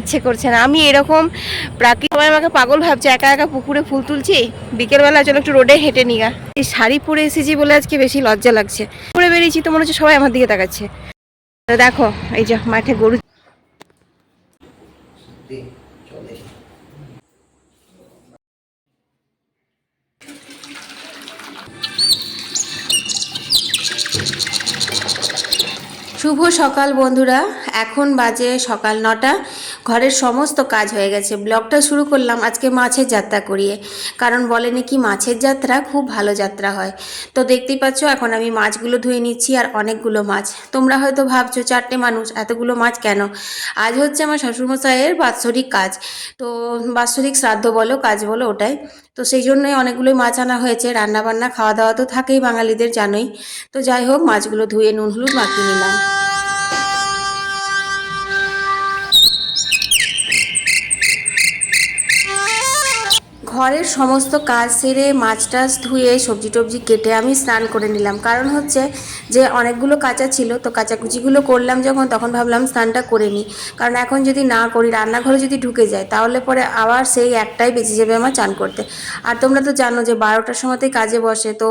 ইচ্ছে করছে না। আমি এরকম প্রাকৃতিক সবাই আমাকে পাগল ভাবছে, একা একা পুকুরে ফুল তুলছি বিকেলবেলা চলো একটু রোডে হেঁটে নিগা এই শাড়ি পরে এসেছি বলে আজকে বেশি লজ্জা লাগছে। পরে বেরিয়েছি তো মনে হচ্ছে সবাই আমার দিকে তাকাচ্ছে। দেখো, এই যে মাঠে গরু শুভ সকাল বন্ধুরা। এখন বাজে সকাল নটা। ঘরের সমস্ত কাজ হয়ে গেছে। ব্লগটা শুরু করলাম আজকে মাছের যাত্রা করিয়ে। কারণ বলে নাকি মাছের যাত্রা খুব ভালো যাত্রা হয়। তো দেখতেই পাচ্ছ, এখন আমি মাছগুলো ধুয়ে নিচ্ছি আর অনেকগুলো মাছ। তোমরা হয়তো ভাবছ, চারটে মানুষ, এতগুলো মাছ কেন? আজ হচ্ছে আমার শ্বশুরমশাইয়ের বাৎসরিক কাজ। তো বাৎসরিক শ্রাদ্ধ বলো, কাজ বলো ওটাই। তো সেই জন্যই অনেকগুলোই মাছ আনা হয়েছে। রান্না বান্না খাওয়া দাওয়া তো থাকেই বাঙালিদের জানোই। তো যাই হোক, মাছগুলো ধুয়ে নুন, হলুদ মাখিয়ে নিলাম। ঘরের সমস্ত কাজ সেরে মাছ টাছ ধুয়ে সবজি টবজি কেটে আমি স্নান করে নিলাম। কারণ হচ্ছে যে অনেকগুলো কাঁচা ছিল, তো কাচাকুচিগুলো করলাম যখন, তখন ভাবলাম স্নানটা করে নিই। কারণ এখন যদি না করি, রান্নাঘরে যদি ঢুকে যায়, তাহলে পরে আবার সেই একটাই বেঁচে যাবে আমার চান করতে। আর তোমরা তো জানো যে বারোটার সময়তেই কাজে বসে, তো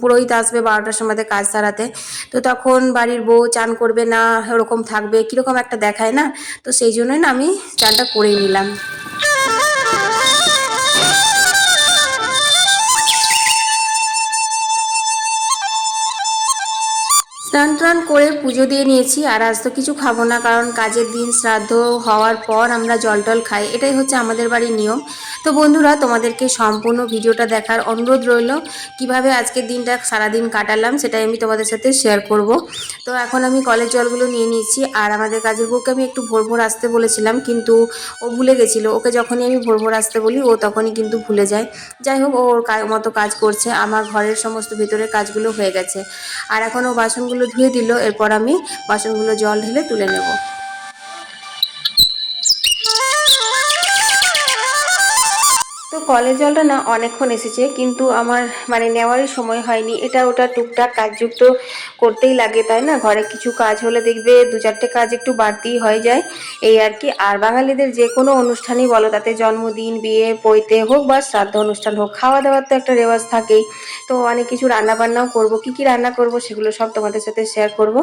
পুরোহিত আসবে বারোটার সময়তে কাজ সারাতে। তো তখন বাড়ির বউ চান করবে না, ওরকম থাকবে, কীরকম একটা দেখায় না? তো সেই জন্যই না আমি চানটা করেই নিলাম। স্নান টান করে পুজো দিয়ে নিয়েছি, আর আজ তো কিছু খাব না, কারণ কাজের দিন শ্রাদ্ধ হওয়ার পর আমরা জল টল খাই। এটাই হচ্ছে আমাদের বাড়ির নিয়ম। তো বন্ধুরা, তোমাদেরকে সম্পূর্ণ ভিডিওটা দেখার অনুরোধ রইল। কীভাবে আজকের দিনটা সারাদিন কাটালাম, সেটাই আমি তোমাদের সাথে শেয়ার করব। তো এখন আমি কলের জলগুলো নিয়ে নিয়েছি, আর আমাদের কাজের বউকে আমি একটু ভোর ভোর আসতে বলেছিলাম, কিন্তু ও ভুলে গেছিল। ওকে যখনই আমি ভোর ভোর আসতে বলি, ও তখনই কিন্তু ভুলে যায়। যাই হোক ওর মতো কাজ করছে, আমার ঘরের সমস্ত ভিতরের কাজগুলো হয়ে গেছে। আর এখন ও বাসনগুলো ধুয়ে দিল এরপর আমি বাসনগুলো জল ঢেলে তুলে নেব। কলের জলটা না অনেকক্ষণ এসেছে, কিন্তু আমার মানে নেওয়ারই সময় হয়নি। এটা ওটা টুকটাক কাজযুক্ত করতেই লাগে, তাই না? ঘরে কিছু কাজ হলে দেখবে দু চারটে কাজ একটু বাড়তেই হয়ে যায়। এই আর কি। আর বাঙালিদের যে কোনো অনুষ্ঠানই বলো, তাতে জন্মদিন, বিয়ে, পৈতে হোক বা শ্রাদ্ধ অনুষ্ঠান হোক খাওয়া দাওয়ার তো একটা রেওয়াজ থাকেই। তো অনেক কিছু রান্না বান্নাও করব, কি কি রান্না করব সেগুলো সব তোমাদের সাথে শেয়ার করব।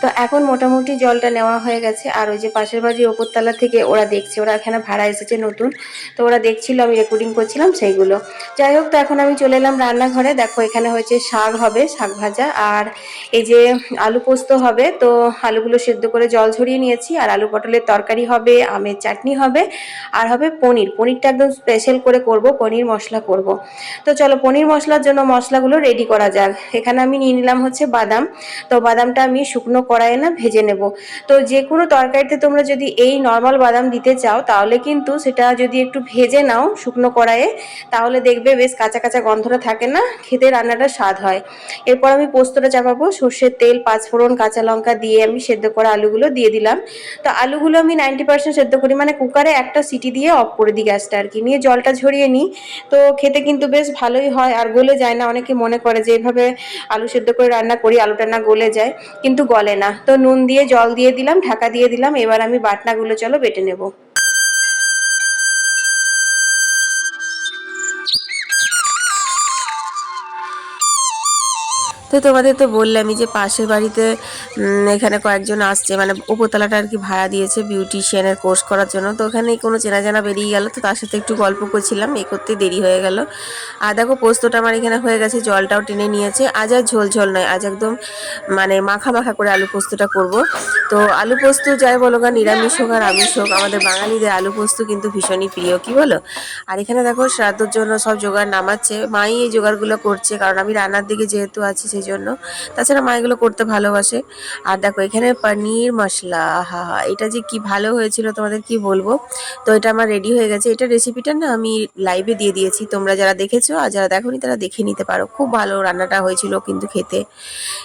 তো এখন মোটামুটি জলটা নেওয়া হয়ে গেছে, আর ওই যে পাশের বাড়ির ওপরতলা থেকে ওরা দেখছে, ওরা এখানে ভাড়া এসেছে নতুন। তো ওরা দেখছিল আমি রেকর্ডিং করছিলাম সেইগুলো। যাই হোক, তো এখন আমি চলে এলাম রান্নাঘরে। দেখো, এখানে হয়েছে শাক হবে, শাক ভাজা, আর এই যে আলু পোস্ত হবে, তো আলুগুলো সেদ্ধ করে জল ঝরিয়ে নিয়েছি, আর আলু পটলের তরকারি হবে, আমের চাটনি হবে, আর হবে পনির। পনিরটা একদম স্পেশাল করে করব, পনির মশলা করব। তো চলো, পনির মশলার জন্য মশলাগুলো রেডি করা যাক। এখানে আমি নিয়ে নিলাম হচ্ছে বাদাম। তো বাদামটা আমি শুকনো কড়াইয়ে না ভেজে নেব। তো যে কোনো তরকারিতে তোমরা যদি এই নর্মাল বাদাম দিতে চাও, তাহলে কিন্তু সেটা যদি একটু ভেজে নাও, শুকনো কড়াইয়ে তাহলে দেখবে বেশ কাঁচা কাঁচা গন্ধটা থাকে না, খেতে রান্নাটা স্বাদ হয়। এরপর আমি পোস্তটা চাপাবো, সর্ষের তেল, পাঁচফোড়ন, কাঁচা লঙ্কা দিয়ে আমি সেদ্ধ করা আলুগুলো দিয়ে দিলাম। তো আলুগুলো আমি নাইনটি পার্সেন্ট সেদ্ধ করি মানে কুকারে একটা সিটি দিয়ে অফ করে দিই গ্যাসটা আর কি, নিয়ে জলটা ঝরিয়ে নিই। তো খেতে কিন্তু বেশ ভালোই হয় আর গলে যায় না, অনেকে মনে করে যে এইভাবে আলু সেদ্ধ করে রান্না করি আলুটা না গলে যায়, কিন্তু গলে না। তো নুন দিয়ে, জল দিয়ে দিলাম, ঢাকা দিয়ে দিলাম, এবার আমি বাটনাগুলো চলো বেটে নেব। তো তোমাদের তো বললামই যে পাশের বাড়িতে এখানে কয়েকজন আসছে মানে উপরতলাটা আর কি ভাড়া দিয়েছে বিউটিশিয়ানের কোর্স করার জন্য। তো ওখানেই কোনো চেনা জানা বেরিয়ে গেল, তো তার সাথে একটু গল্প করছিলাম, এ করতে দেরি হয়ে গেল। আর দেখো পোস্তটা আমার এখানে হয়ে গেছে, জলটাও টেনে নিয়েছে। আজ আর ঝোল ঝোল নয়, আজ একদম মানে মাখা মাখা করে আলু পোস্তটা করব। তো আলু পোস্ত যাই বলো গা, নিরামিষ হোক আর আমিষ হোক, আমাদের বাঙালিদের আলু পোস্ত কিন্তু ভীষণই প্রিয়, কি বলো? আর এখানে দেখো শ্রাদ্ধর জন্য সব জোগাড় নামাচ্ছে। মাই এই জোগাড়গুলো করছে, কারণ আমি রান্নার দিকে যেহেতু আছি, সেই জন্য। তাছাড়া মা এগুলো করতে ভালোবাসে। আর দেখো, এখানে পনির মশলা হা হা এটা যে কি ভালো হয়েছিল, তোমাদের কি বলব? তো এটা আমার রেডি হয়ে গেছে। এটা রেসিপিটা না আমি লাইভে দিয়ে দিয়েছি। তোমরা যারা দেখেছ আর যারা দেখোনি, তারা দেখে নিতে পারো। খুব ভালো রান্নাটা হয়েছিল কিন্তু খেতে।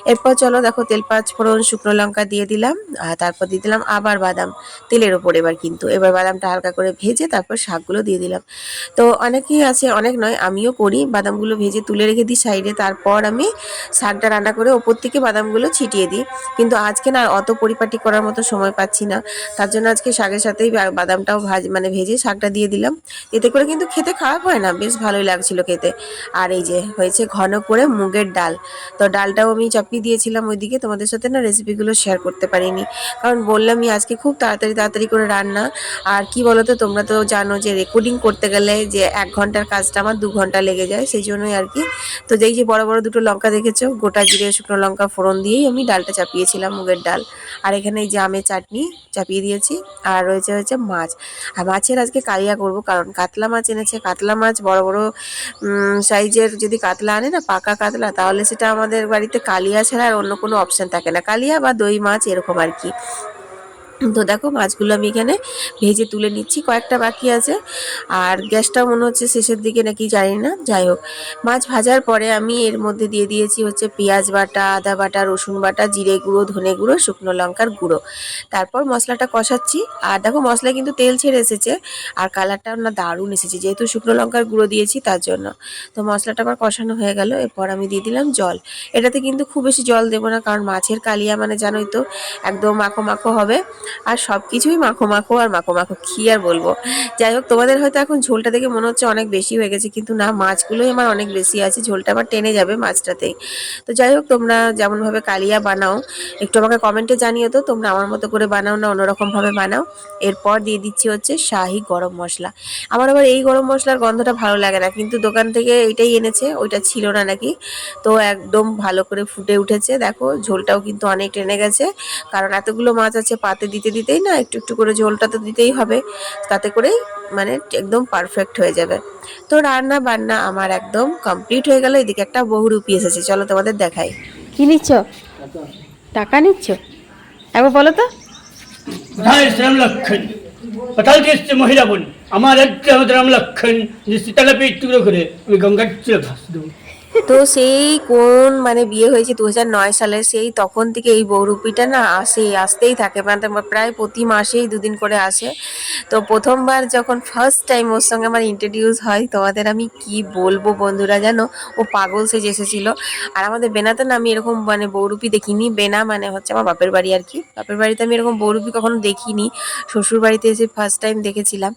এরপর চলো দেখো তেল পাঁচ ফোড়ন, শুকনো লঙ্কা দিয়ে দিলাম। আর তারপর দিয়ে দিলাম আবার বাদাম। তেলের ওপর এবার কিন্তু। এবার বাদামটা হালকা করে ভেজে তারপর শাকগুলো দিয়ে দিলাম। তো অনেকেই আছে, অনেক নয়, আমিও করি। বাদামগুলো ভেজে তুলে রেখে দিই সাইডে। তারপর আমি শাকটা রান্না করে ওপর থেকে বাদামগুলো ছিটিয়ে দিই। কিন্তু আজকে না অত পরিপাটি করার মতো সময় পাচ্ছি না। তার জন্য আজকে শাকের সাথেই বাদামটাও ভাজ মানে ভেজে শাকটা দিয়ে দিলাম। এতে করে কিন্তু খেতে খারাপ হয় না, বেশ ভালোই লাগছিল খেতে। আর এই যে হয়েছে ঘন করে মুগের ডাল। তো ডালটাও আমি চাপিয়ে দিয়েছিলাম ওইদিকে। তোমাদের সাথে না রেসিপিগুলো শেয়ার করতে পারিনি। কারণ বললামই আজকে খুব তাড়াতাড়ি তাড়াতাড়ি করে রান্না। আর কি বলতো, তোমরা তো জানো যে রেকর্ডিং করতে গেলে যে এক ঘণ্টার কাজটা আমার দু ঘণ্টা লেগে যায়। সেই জন্যই আর কি। তো যেই যে বড় বড় দুটো লঙ্কা দেখেছ গোটা জিরে, শুকনো লঙ্কা, ফোড়ন দিয়েই আমি ডালটা চাপিয়েছিলাম, মুগের ডাল। আর এখানে এই যে আমের চাটনি চাপিয়ে দিয়েছি, আর রয়েছে হচ্ছে মাছ। আর মাছের আজকে কালিয়া করব, কারণ কাতলা মাছ এনেছে। কাতলা মাছ বড় বড় সাইজের যদি কাতলা আনে না, পাকা কাতলা, তাহলে সেটা আমাদের বাড়িতে কালিয়া ছাড়া আর অন্য কোনো অপশান থাকে না। কালিয়া বা দই মাছ এরকম আর কি। তো দেখো মাছগুলো আমি এখানে ভেজে তুলে নিচ্ছি, কয়েকটা বাকি আছে। আর গ্যাসটা মনে হচ্ছে শেষের দিকে নাকি জানি না, যাই হোক। মাছ ভাজার পরে আমি এর মধ্যে দিয়ে দিয়েছি হচ্ছে পেঁয়াজ বাটা, আদা বাটা, রসুন বাটা, জিরে গুঁড়ো, ধনে গুঁড়ো, শুকনো লঙ্কার গুঁড়ো। তারপর মশলাটা কষাচ্ছি। আর দেখো মশলা কিন্তু তেল ছেড়ে এসেছে, আর কালারটাও না দারুণ এসেছে, যেহেতু শুকনো লঙ্কার গুঁড়ো দিয়েছি তার জন্য। তো মশলাটা আবার কষানো হয়ে গেল, এরপর আমি দিয়ে দিলাম জল। এটাতে কিন্তু খুব বেশি জল দেবো না, কারণ মাছের কালিয়া মানে জানোই তো, একদম মাখো মাখো হবে। আর সব কিছুই মাখো মাখো আর মাখো মাখো, কি আর বলব? যাই হোক, তোমাদের হয়তো এখন ঝোলটা দেখে মনে হচ্ছে অনেক বেশি হয়ে গেছে, কিন্তু না, মাছগুলোই আমার অনেক বেশি আছে, ঝোলটা আবার টেনে যাবে মাছটাতেই। তো যাই হোক, তোমরা যেমনভাবে কালিয়া বানাও, একটু আমাকে কমেন্টে জানিও তো, তোমরা আমার মতো করে বানাও না, অন্যরকমভাবে বানাও। এরপর দিয়ে দিচ্ছি হচ্ছে শাহি গরম মশলা। আমার আবার এই গরম মশলার গন্ধটা ভালো লাগে না, কিন্তু দোকান থেকে এটাই এনেছে, ওইটা ছিল না নাকি? তো একদম ভালো করে ফুটে উঠেছে, দেখো, ঝোলটাও কিন্তু অনেক টেনে গেছে, কারণ এতগুলো মাছ আছে, পাতে দিতে দিতেই না একটু একটু করে ঝোলটা তো দিতেই হবে তাতে করেই মানে একদম পারফেক্ট হয়ে যাবে। তো রান্না বান্না আমার একদম কমপ্লিট হয়ে গেল এদিকে একটা বহু বহুরূপী এসেছে চলো তোমাদের দেখাই। কি নিচ্ছ? টাকা নিচ্ছ? একবার বলো তো। কোথাও এসছে মহিলা বোন? আমার একটা রাম লক্ষণ যে সীতালা পেট টুকরো করে আমি গঙ্গার চলে ভাস দেবো। তো সেই কোন মানে বিয়ে হয়েছে দু সালে সেই তখন থেকে এই বৌরূপীটা না আসে, আসতেই থাকে। মানে প্রায় প্রতি মাসেই দুদিন করে আসে। তো প্রথমবার যখন ফার্স্ট টাইম ওর সঙ্গে আমার ইন্ট্রোডিউস হয়, তোমাদের আমি কি বলব বন্ধুরা জানো? ও পাগল সেজে এসেছিল। আর আমাদের বেনাতে না, আমি এরকম মানে বৌরূপী দেখিনি। বেনা মানে হচ্ছে আমার বাপের বাড়ি আর কি। বাপের বাড়িতে আমি এরকম বৌরূপী কখনো দেখিনি। শ্বশুর বাড়িতে এসে ফার্স্ট টাইম দেখেছিলাম।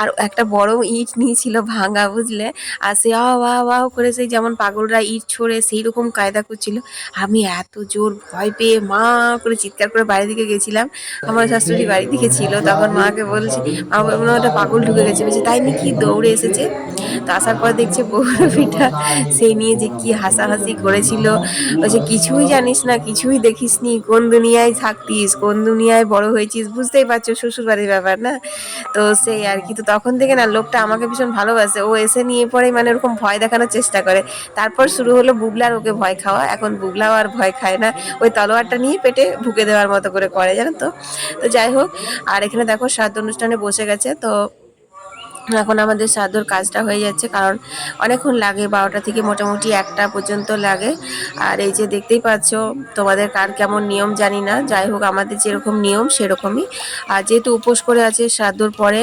আর একটা বড় ইট নিয়েছিল ভাঙা, বুঝলে? আর সে আও আও করে সেই যেমন পাগলরা ইট ছড়ে সেই রকম কায়দা করছিল। আমি এত জোর ভয় পেয়ে মা করে চিৎকার করে বাইরে দিকে গেছিলাম। আমার শাশুড়ি বাড়ি দিকে ছিল, তখন মাকে বলছি মা মনে হয় পাগল ঢুকে গেছে। বলছে তাই নাকি দৌড়ে এসেছে? তো আসার পর দেখছে বৌরবিটা সেই নিয়ে যে কি হাসাহাসি করেছিল। বলছে কিছুই জানিস না, কিছুই দেখিস নি, কোন দুনিয়ায় থাকতিস, কোন দুনিয়ায় বড় হয়েছিস, বুঝতেই পারছ শ্বশুর বাড়ির ব্যাপার না? তো সেই আর কি, তো তখন থেকে না লোকটা আমাকে ভীষণ ভালোবাসে। ও এসে নিয়ে পরেই মানে ওরকম ভয় দেখানোর চেষ্টা করে। তারপর শুরু হলো বুবলার ওকে ভয় খাওয়া। এখন বুবলাও আর ভয় খায় না। ওই তলোয়ারটা নিয়ে পেটে ঢুকে দেওয়ার মতো করে করে, জানো তো? তো যাই হোক, আর এখানে দেখো শ্রাদ্ধ অনুষ্ঠানে বসে গেছে। তো এখন আমাদের শ্রাদ্ধর কাজটা হয়ে যাচ্ছে, কারণ অনেকক্ষণ লাগে, বারোটা থেকে মোটামুটি একটা পর্যন্ত লাগে। আর এই যে দেখতেই পাচ্ছ, তোমাদের কার কেমন নিয়ম জানি না, যাই হোক আমাদের যেরকম নিয়ম সেরকমই। আর যেহেতু উপোস করে আছে শ্রাদ্ধর পরে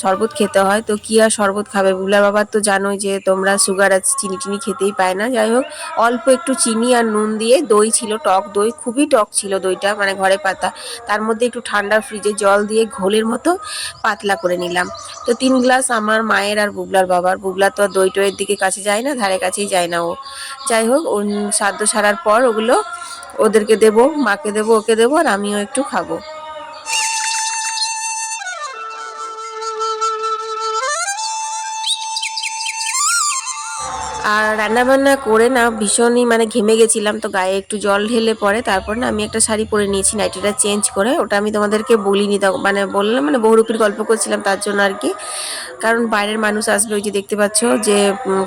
শরবত খেতে হয়, তো কি আর শরবত খাবে? বুলা বাবার তো জানোই যে তোমরা সুগার আছে চিনি টিনি খেতেই পায় না। যাই হোক, অল্প একটু চিনি আর নুন দিয়ে দই ছিল, টক দই, খুবই টক ছিল দইটা মানে ঘরে পাতা। তার মধ্যে একটু ঠান্ডা ফ্রিজে জল দিয়ে ঘোলের মতো পাতলা করে নিলাম। তো তিন গ্লাস আমার মায়ের আর বুবলার বাবার। বুবলা তো দই টইয়ের দিকে কাছে যায় না, ধারে কাছেই যায় না ও। যাই হোক সাধ্য সারার পর ওগুলো ওদেরকে দেবো, মাকে দেবো, ওকে দেবো, আর আমিও একটু খাব। আর রান্না বান্না করে না, ভীষণই মানে ঘেমে গেছিলাম, তো গায়ে একটু জল ঢেলে পরে তারপর না আমি একটা শাড়ি পরে নিয়েছি, নাইটিটা চেঞ্জ করে। ওটা আমি তোমাদেরকে বলিনি মানে বললাম মানে বহুরূপীর গল্প করছিলাম তার জন্য আর কি। কারণ বাইরের মানুষ আসবে, ওই যে দেখতে পাচ্ছ যে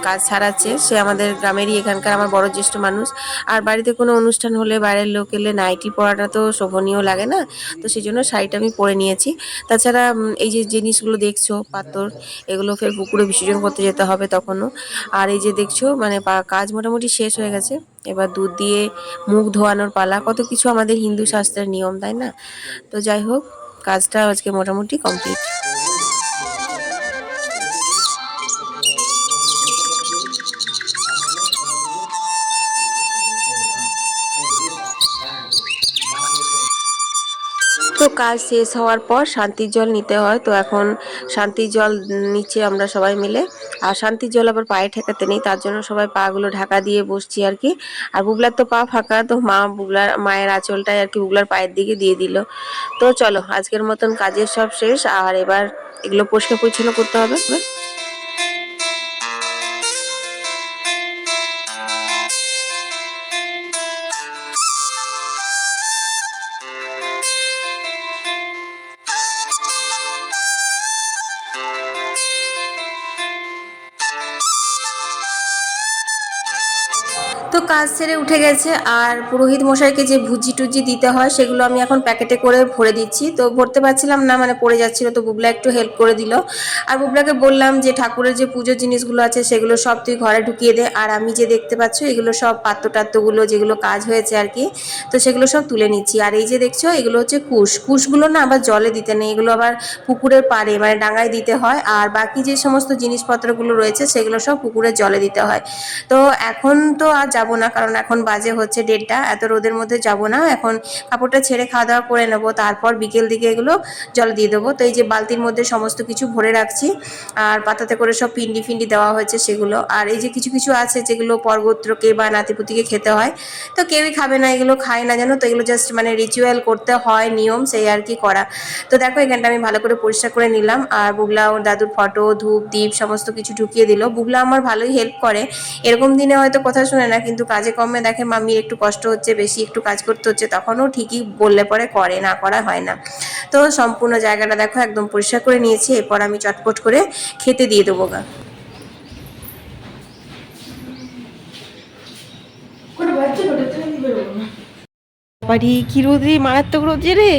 কাজ ছাড়াচ্ছে সে আমাদের গ্রামেরই এখানকার আমার বড় জ্যেষ্ঠ মানুষ। আর বাড়িতে কোনো অনুষ্ঠান হলে বাইরের লোক এলে নাইটি পরাটা তো শোভনীয় লাগে না, তো সেই জন্য শাড়িটা আমি পরে নিয়েছি। তাছাড়া এই যে জিনিসগুলো দেখছ, পাথর, এগুলো ফের পুকুরে বিসর্জন করতে যেতে হবে তখনও। আর এই যে দেখছ? মানে কাজ মোটামুটি শেষ হয়ে গেছে। এবার দুধ দিয়ে মুখ ধোয়ানোর পালা। কত কিছু আমাদের হিন্দু শাস্ত্রের নিয়ম, তাই না? তো যাই হোক, কাজটা আজকে মোটামুটি কমপ্লিট। তো কাজ শেষ হওয়ার পর শান্তির জল নিতে হয়। তো এখন শান্তির জল নিচে আমরা সবাই মিলে। আর শান্তির জল আবার পায়ে ঠেকাতে নেই, তার জন্য সবাই পাগুলো ঢাকা দিয়ে বসছি আর কি। আর বুগলার তো পা ফাঁকা, তো মা বুগলার, মায়ের আঁচলটাই আর কি বুগলার পায়ের দিকে দিয়ে দিল। তো চলো, আজকের মতন কাজের সব শেষ, আর এবার এগুলো পরিষ্কার পরিচ্ছন্ন করতে হবে। কাজ সেরে উঠে গেছে। আর পুরোহিত মশাইকে যে ভুজি টুজি দিতে হয়, সেগুলো আমি এখন প্যাকেটে করে ভরে দিচ্ছি। তো ভরতে পারছিলাম না মানে পড়ে যাচ্ছিল, তো বুবলা একটু হেল্প করে দিল। আর বুবলাকে বললাম যে, ঠাকুরের যে পুজোর জিনিসগুলো আছে, সেগুলো সব তুই ঘরে ঢুকিয়ে দে। আর আমি যে দেখতে পাচ্ছ, এগুলো সব পাত্র টাত্রগুলো যেগুলো কাজ হয়েছে আর কি, তো সেগুলো সব তুলে নিচ্ছি। আর এই যে দেখছ, এগুলো হচ্ছে কুশ। কুশগুলো না আবার জলে দিতে নেই, এগুলো আবার পুকুরের পাড়ে মানে ডাঙায় দিতে হয়। আর বাকি যে সমস্ত জিনিসপত্রগুলো রয়েছে, সেগুলো সব পুকুরের জলে দিতে হয়। তো এখন তো আর যাব না কারণ এখন বাজে হচ্ছে ডেটটা এত রোদের মধ্যে যাব না। এখন কাপড়টা ছেড়ে খাওয়া দাওয়া করে নেব, তারপর বিকেল দিকে এগুলো জল দিয়ে দেবো। তো এই যে বালতির মধ্যে সমস্ত কিছু ভরে রাখছি, আর পাতাতে করে সব পিন্ডি ফিন্ডি দেওয়া হয়েছে সেগুলো। আর এই যে কিছু কিছু আছে যেগুলো পর্বত্রকে বা নাতিপুতিকে খেতে হয়, তো কেউই খাবে না, এগুলো খায় না জানো তো, এগুলো জাস্ট মানে রিচুয়াল করতে হয়, নিয়ম সেই আর কি করা। তো দেখো এখানটা আমি ভালো করে পরিষ্কার করে নিলাম, আর বুগলা ওর দাদুর ফটো ধূপ দ্বীপ সমস্ত কিছু ঢুকিয়ে দিল। বুগলা আমার ভালোই হেল্প করে, এরকম দিনে হয়তো কথা শুনে না, কিন্তু কাজে কমে দেখে মামির একটু কষ্ট হচ্ছে বেশি একটু কাজ করতে হচ্ছে তখনও ঠিকই বললে পরে করে না করা হয় না। তো সম্পূর্ণ জায়গাটা দেখো একদম পরিষ্কার করে নিয়েছি এরপর আমি চটপট করে খেতে দিয়ে দেবো গা। বাড়ি কি রোদ্রে মারাত্মক রোদ্রে রে।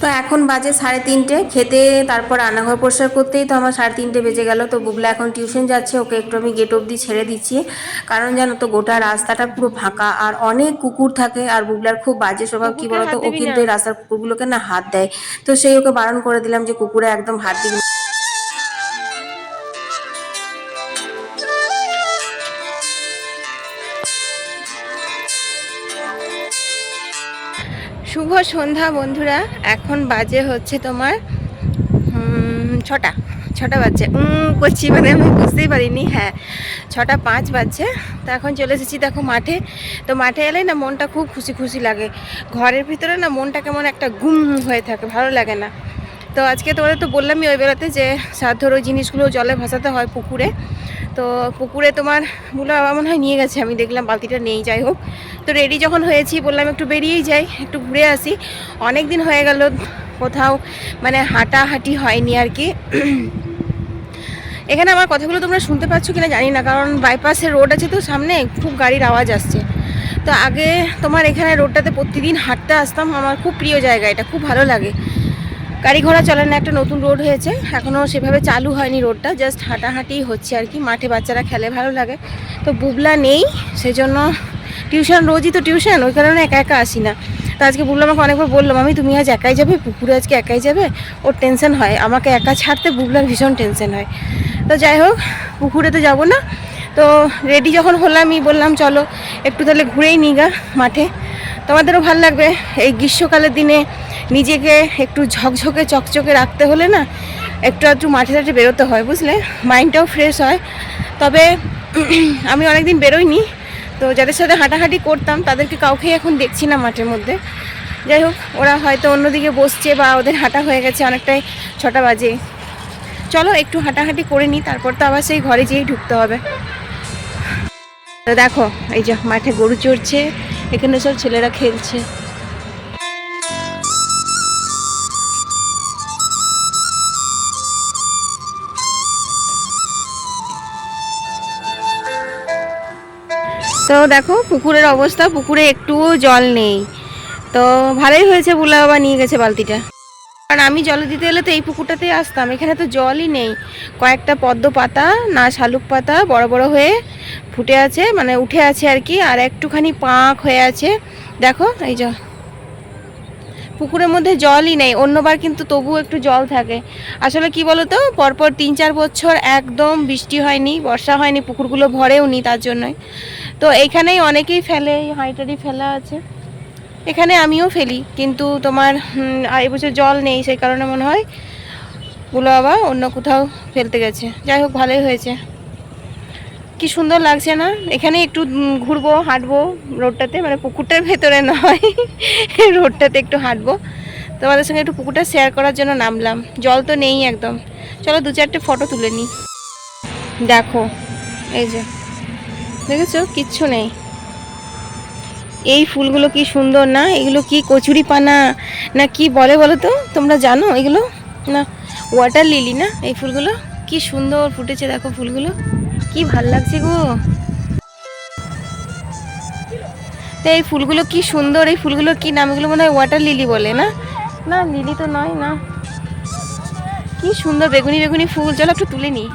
তো এখন বাজে সাড়ে তিনটে। খেতে তারপর রান্নাঘর পরিষ্কার করতেই তো আমার সাড়ে তিনটে বেজে গেল। তো বুবলা এখন টিউশন যাচ্ছে ওকে একটু আমি গেট অবধি ছেড়ে দিচ্ছি। কারণ জানো তো গোটা রাস্তাটা পুরো ফাঁকা আর অনেক কুকুর থাকে আর বুবলার খুব বাজে স্বভাব। কি বলতো? ও কিন্তু এই রাস্তার কুকুরগুলোকে না হাত দেয়। তো সেই ওকে বারণ করে দিলাম যে কুকুরে একদম হাত দিবি শুভ সন্ধ্যা বন্ধুরা, এখন বাজে হচ্ছে তোমার ছটা ছটা বাজছে। উম, করছি মানে আমি বুঝতেই পারিনি হ্যাঁ ছটা পাঁচ বাজছে। তো এখন চলে এসেছি দেখো মাঠে। তো মাঠে এলে না মনটা খুব খুশি খুশি লাগে। ঘরের ভিতরে না মনটা কেমন একটা গুম হয়ে থাকে, ভালো লাগে না। তো আজকে তোমাদের তো বললামই ওই বেলাতে যে সাধ্যর ওই জিনিসগুলো জলে ভাসাতে হয় পুকুরে। তো পুকুরে তোমার বলে বাবা মনে হয় নিয়ে গেছে, আমি দেখলাম বালতিটা নেই, যাই হোক। তো রেডি যখন হয়েছি, বললাম একটু বেরিয়েই যাই, একটু ঘুরে আসি। অনেক দিন হয়ে গেল, কোথাও মানে হাঁটাহাঁটি হয়নি আর কি। এখানে আমার কথাগুলো তোমরা শুনতে পাচ্ছ কিনা জানি না, কারণ বাইপাসের রোড আছে তো সামনে, খুব গাড়ির আওয়াজ আসছে। তো আগে তোমার এখানে রোডটাতে প্রতিদিন হাঁটতে আসতাম, আমার খুব প্রিয় জায়গা এটা, খুব ভালো লাগে। গাড়ি ঘোড়া চলে না একটা নতুন রোড হয়েছে। এখনও সেভাবে চালু হয়নি রোডটা জাস্ট হাঁটাহাঁটি হচ্ছে আর কি। মাঠে বাচ্চারা খেলে ভালো লাগে। তো বুবলা নেই, সেজন্য টিউশন রোজই তো টিউশন ওই কারণে একা একা আসি না। তো আজকে বুবলা আমাকে অনেকবার বললাম আমি তুমি আজ একাই যাবে? পুকুরে আজকে একাই যাবে? ওর টেনশন হয়। আমাকে একা ছাড়তে বুবলার ভীষণ টেনশন হয়। তো যাই হোক, পুকুরে তো যাব না। তো রেডি যখন হলামই বললাম, চলো, একটু তাহলে ঘুরেই নিগা মাঠে। তোমাদেরও ভালো লাগবে। এই গ্রীষ্মকালের দিনে নিজেকে একটু ঝকঝকে, চকচকে রাখতে হলে না একটু একটু মাঠে টাঠে বেরোতে হয়, বুঝলে? মাইন্ডটাও ফ্রেশ হয়। তবে আমি অনেকদিন বেরোইনি, তো যাদের সাথে হাঁটাহাঁটি করতাম তাদেরকে কাউকেই এখন দেখছি না মাঠের মধ্যে। যাই হোক, ওরা হয়তো অন্যদিকে বসছে বা ওদের হাঁটা হয়ে গেছে অনেকটাই, ছটা বাজে। চলো একটু হাঁটাহাঁটি করে নিই, তারপর তো আবার সেই ঘরে যেয়েই ঢুকতে হবে। তো দেখো, এই যে মাঠে গরু চড়ছে, এখানে সব ছেলেরা খেলছে। তো দেখো, পুকুরের অবস্থা, পুকুরে একটুও জল নেই। তো ভালোই হয়েছে, বুলা বাবা নিয়ে গেছে বালতিটা। আর আমি জল দিতে এলে তো এই পুকুরটাতেই আসতাম, এখানে তো জলই নেই। কয়েকটা পদ্ম পাতা না শালুক পাতা বড় বড় হয়ে ফুটে আছে মানে উঠে আছে আর কি, আর একটুখানি পাঁক হয়ে আছে। দেখো, এই যে পুকুরের মধ্যে জলই নেই, অন্যবার কিন্তু তবুও একটু জল থাকে। আসলে কি বলো তো পরপর তিন চার বছর একদম বৃষ্টি হয়নি, বর্ষা হয়নি, পুকুরগুলো ভরেও নি তার জন্যই। তো এইখানেই অনেকেই ফেলে, এই হাঁড়িটারি ফেলা আছে। এখানে আমিও ফেলি, কিন্তু তোমার এবছর জল নেই, সেই কারণে মনে হয়গুলো আবার অন্য কোথাও ফেলতে গেছে। যাই হোক, ভালোই হয়েছে। কি সুন্দর লাগছে না? এখানে একটু ঘুরবো, হাঁটবো রোডটাতে মানে পুকুরটার ভেতরে নয়, রোডটাতে একটু হাঁটবো। তোমাদের সঙ্গে একটু পুকুরটা শেয়ার করার জন্য নামলাম। জল তো নেই একদম। চলো দু চারটে ফটো তুলে নিই। দেখো, এই যে। দেখেছ? কিচ্ছু নেই। এই ফুলগুলো কি সুন্দর না? এগুলো কি কচুরি পানা? না কি বলে বলো তো? তোমরা জানো এগুলো? না ওয়াটার লিলি না এই ফুলগুলো? কি সুন্দর ফুটেছে দেখো ফুলগুলো। কি ভালো লাগছে গো। তো এই ফুলগুলো কি সুন্দর, এই ফুলগুলো কি নাম? এগুলো মনে হয় ওয়াটার লিলি বলে, না? না লিলি তো নয়, না। কি সুন্দর বেগুনি বেগুনি ফুল। চলো একটু তুলে নিই।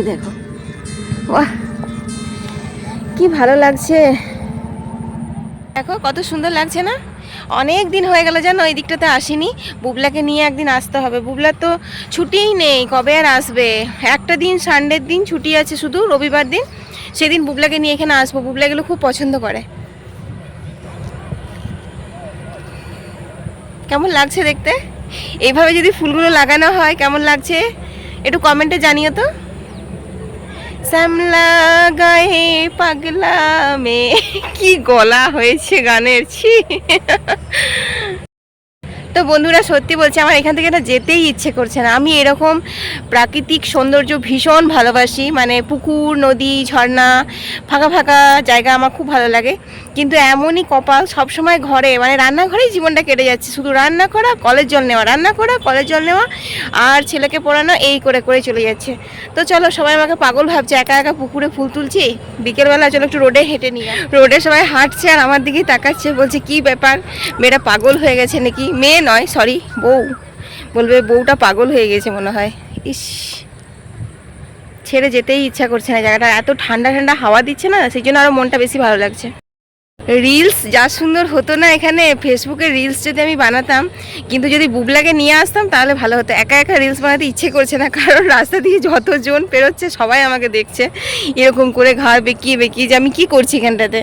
এই দেখো। বাহ, কি ভালো লাগছে। দেখো, কত সুন্দর লাগছে না? অনেক দিন হয়ে গেল জানো এই দিকটাতে আসিনি। বুবলাকে নিয়ে একদিন আসতে হবে। বুবলার তো ছুটিই নেই, কবে আর আসবে? একটা দিন সানডের দিন ছুটি আছে শুধু, রবিবার দিন। সেদিন বুবলাকে নিয়ে এখানে আসব। বুবলা এগুলো খুব পছন্দ করে। কেমন লাগছে দেখতে? এইভাবে যদি ফুলগুলো লাগানো হয়, কেমন লাগছে? একটু কমেন্টে জানিও তো। শ্যামলা গায়ে পাগলা মে কি গলা হয়েছে গানের? ছি। তো বন্ধুরা, সত্যি বলছে, আমার এখান থেকে না যেতেই ইচ্ছে করছে না। আমি এরকম প্রাকৃতিক সৌন্দর্য ভীষণ ভালোবাসি। মানে পুকুর, নদী, ঝর্ণা, ফাঁকা ফাঁকা জায়গা আমার খুব ভালো লাগে। কিন্তু এমনই কপাল সবসময় ঘরে মানে রান্নাঘরেই জীবনটা কেটে যাচ্ছে। শুধু রান্না করা, কলের জল নেওয়া, রান্না করা, কলের জল নেওয়া আর ছেলেকে পড়ানো, এই করে করে চলে যাচ্ছে। তো চলো সবাই আমাকে পাগল ভাবছে, একা একা পুকুরে ফুল তুলছি? বিকেলবেলা চলো একটু রোডে হেঁটে নিয়ে রোডে সবাই হাঁটছে আর আমার দিকেই তাকাচ্ছে, বলছে, কি ব্যাপার? মেয়েটা পাগল হয়ে গেছে নাকি? মেয়ে নয় সরি বউ। বলবে, বউটা পাগল হয়ে গেছে মনে হয়। ইস, ছেড়ে যেতেই ইচ্ছা করছে না। জায়গাটা এত ঠান্ডা ঠান্ডা হাওয়া দিচ্ছে না, সেই জন্য আরও মনটা বেশি ভালো লাগছে। রিলস যা সুন্দর হতো না এখানে ফেসবুকে রিলস যদি আমি বানাতাম, কিন্তু যদি বুবলাকে নিয়ে আসতাম, তাহলে ভালো হতো। একা একা রিলস বানাতে ইচ্ছে করছে না, কারণ রাস্তা দিয়ে যতজন পেরোচ্ছে সবাই আমাকে দেখছে। এরকম করে ঘাড় বেঁকিয়ে বেঁকিয়ে যে আমি কি করছি এখানটাতে?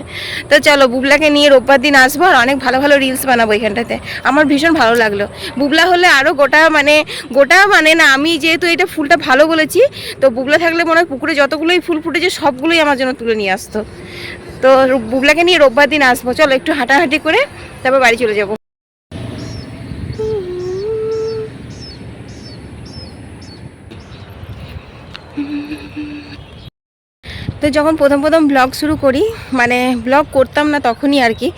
তো চলো, বুবলাকে নিয়ে রোববার দিন আসব আর অনেক ভালো ভালো রিলস বানাবো এখানটাতে। আমার ভীষণ ভালো লাগল। বুবলা হলে আরও গোটা মানে গোটা মানে না, আমি যেহেতু এটা ফুলটা ভালো বলেছি, তো বুবলা থাকলে মনে হয় পুকুরে যতগুলোই ফুল ফুটেছে, সবগুলোই আমার জন্য তুলে নিয়ে আসতো। তো বুগলাকে নিয়ে রোববার দিন আসব। চলো, একটু হাঁটাহাঁটি করে তারপর বাড়ি চলে যাব। তো যখন প্রথম প্রথম ব্লগ শুরু করি মানে ব্লগ করতাম না তখনই আর কি,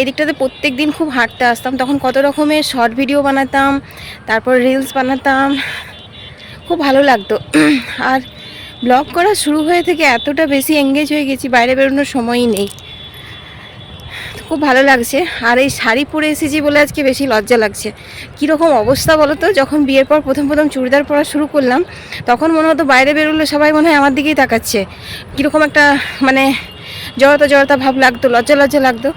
এদিকটাতে প্রত্যেক দিন খুব হাঁটতে আসতাম। তখন কত রকমের শর্ট ভিডিও বানাতাম, তারপর রিলস বানাতাম, খুব ভালো লাগতো। আর ব্লগ করা শুরু হয়ে থেকে এতটা বেশি এঙ্গেজ হয়ে গেছি, বাইরে বেরোনোর সময়ই নেই। খুব ভালো লাগছে। আর এই শাড়ি পরে এসেছি বলে আজকে বেশি লজ্জা লাগছে। কীরকম অবস্থা বলো তো? যখন বিয়ের পর প্রথম প্রথম চুড়িদার পরা শুরু করলাম, তখন মনে হতো বাইরে বেরোলে সবাই মনে হয় আমার দিকেই তাকাচ্ছে। কীরকম একটা মানে জড়তা জড়তা ভাব লাগতো, লজ্জা লজ্জা লাগতো।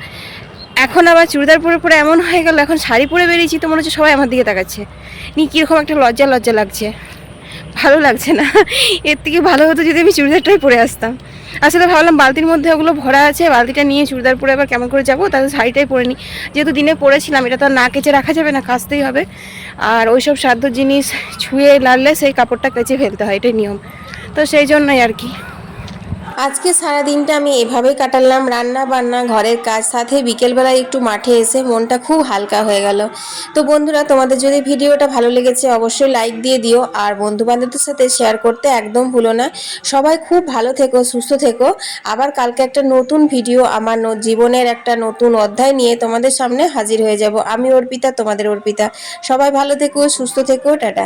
এখন আবার চুড়িদার পরে পরে এমন হয়ে গেল, এখন শাড়ি পরে বেরিয়েছি তো মনে হচ্ছে সবাই আমার দিকে তাকাচ্ছে। নি কীরকম একটা লজ্জা লজ্জা লাগছে। ভালো লাগছে না। এর থেকে ভালো হতো যদি আমি চুড়িদারটাই পরে আসতাম। আসলে ভাবলাম বালতির মধ্যে ওগুলো ভরা আছে, বালতিটা নিয়ে চুড়িদার পরে আবার কেমন করে যাব? তাহলে শাড়িটাই পরে নিই যেহেতু দিনে পরেছিলাম, এটা তো না কেচে রাখা যাবে না, কাচতেই হবে। আর ওই সব সাধ্য জিনিস ছুঁয়ে লাড়লে সেই কাপড়টা কেচে ফেলতে হয়, এটাই নিয়ম। তো সেই জন্যই আর কি। আজকে সারা দিনটা আমি এভাবেই কাটালাম। রান্না বান্না ঘরের কাজ, সাথে বিকেলবেলায় একটু মাঠে এসে মনটা খুব হালকা হয়ে গেল। তো বন্ধুরা, তোমাদের যদি ভিডিওটা ভালো লেগেছে অবশ্যই লাইক দিয়ে দিও আর বন্ধু বান্ধবদের সাথে শেয়ার করতে একদম ভুলো না। সবাই খুব ভালো থেকো, সুস্থ থেকো। আবার কালকে একটা নতুন ভিডিও আমার জীবনের একটা নতুন অধ্যায় নিয়ে তোমাদের সামনে হাজির হয়ে যাব। আমি অর্পিতা, তোমাদের অর্পিতা। সবাই ভালো থেকো, সুস্থ থেকো, টাটা।